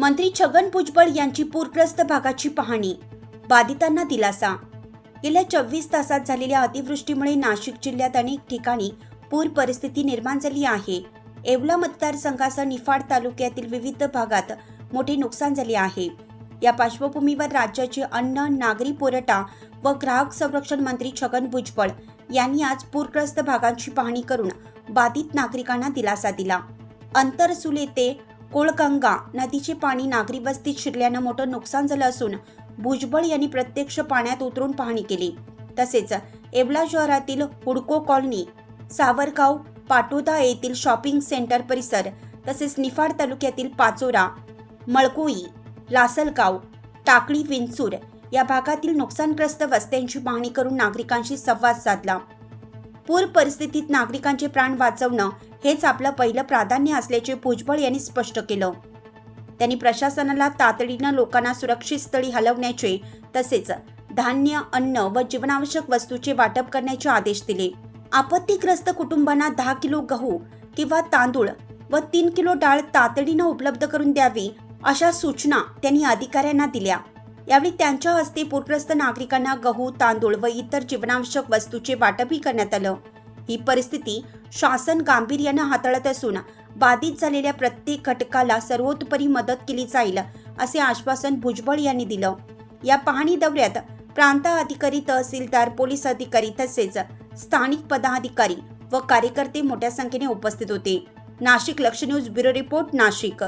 मंत्री छगन भुजबळ यांची पूरग्रस्त भागाची पाहणी. बाधितांना दिलासा. गेल्या चोवीस तासात झालेल्या अतिवृष्टीमुळे नाशिक जिल्ह्यात अनेक ठिकाणी पूर परिस्थिती निर्माण झाली आहे. येवला मतदारसंघासह निफाड तालुक्यातील विविध भागात मोठे नुकसान झाले आहे. या पार्श्वभूमीवर राज्याचे अन्न नागरी पुरवठा व ग्राहक संरक्षण मंत्री छगन भुजबळ यांनी आज पूरग्रस्त भागांची पाहणी करून बाधित नागरिकांना दिलासा दिला. अंतरसुले ते कोळगंगा नदीचे पाणी नागरी वस्तीत शिरल्यानं मोठं नुकसान झालं असून भुजबळ यांनी प्रत्यक्ष पाण्यात उतरून पाहणी केली. तसेच येवला शहरातील हुडको कॉलनी सावरगाव पाटोदा येथील शॉपिंग सेंटर परिसर तसेच निफाड तालुक्यातील पाचोरा मळकोई लासलगाव टाकळी विंचूर या भागातील नुकसानग्रस्त वस्त्यांची पाहणी करून नागरिकांशी संवाद साधला. पूर परिस्थितीत नागरिकांचे प्राण वाचवणं हेच आपलं पहिलं प्राधान्य असल्याचे भुजबळ यांनी स्पष्ट केलं. त्यांनी प्रशासनाला तातडीनं लोकांना सुरक्षित स्थळी हलवण्याचे तसेच धान्य अन्न व जीवनावश्यक वस्तूचे वाटप करण्याचे आदेश दिले. आपत्तीग्रस्त कुटुंबांना दहा किलो गहू किंवा तांदूळ व तीन किलो डाळ तातडीनं उपलब्ध करून द्यावी अशा सूचना त्यांनी अधिकाऱ्यांना दिल्या. यावेळी त्यांच्या हस्ते पूरग्रस्त नागरिकांना गहू तांदूळ व इतर जीवनावश्यक वस्तूचे वाटपही करण्यात आलं. ही परिस्थिती शासन गांभीर्यानं हाताळत असून बाधित झालेल्या प्रत्येक घटकाला सर्वोतोपरी मदत केली जाईल असे आश्वासन भुजबळ यांनी दिलं. या पाहणी दौऱ्यात प्रांत अधिकारी तहसीलदार पोलीस अधिकारी तसेच स्थानिक पदाधिकारी व कार्यकर्ते मोठ्या संख्येने उपस्थित होते. नाशिक लक्ष न्यूज ब्युरो रिपोर्ट नाशिक.